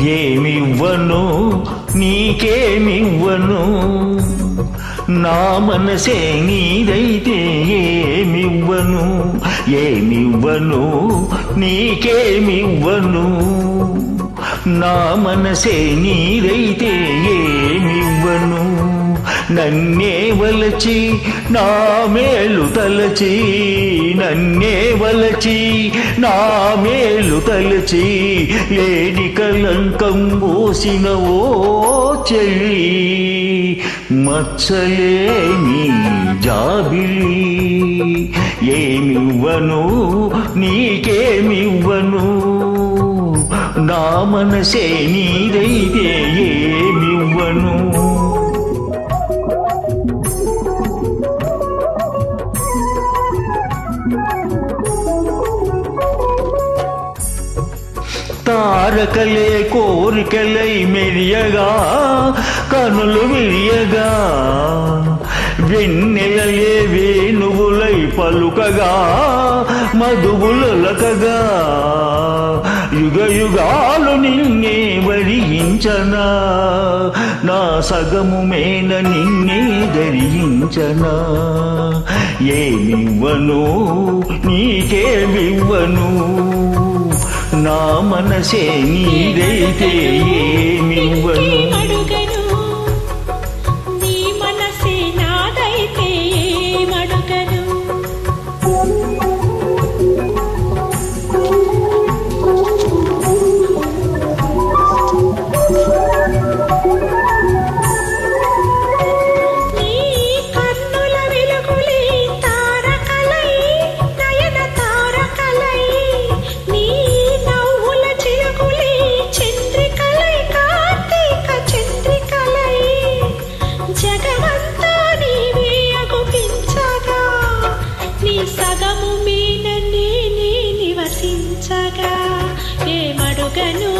ఏమివ్వను? నీకేమివ్వను? నా మనసే నీదైతే ఏమివ్వను? ఏమివ్వను? నీకేమివ్వను? నా మనసే నీదైతే ఏ నన్నే వలచి నా మేలు తలచి నన్నే వలచి నా మేలు తలచి లేడి కలంకం మోసిన ఓ చెల్లి మచ్చలేని జాబిలి ఏమివ్వను నీకేమివ్వను? నా మనసే నీదైతే ఏ తారకలే కోరికలై మెరియగా కనులు విరియగా వెన్నెలలే వేణువులై పలుకగా మధువులకగా యుగ యుగాలు నిన్నే వరించనా నా సగము మేన నిన్నే ధరించనా. ఏమివ్వను నీకేమివ్వను నా మనసే నీదైతే పొగను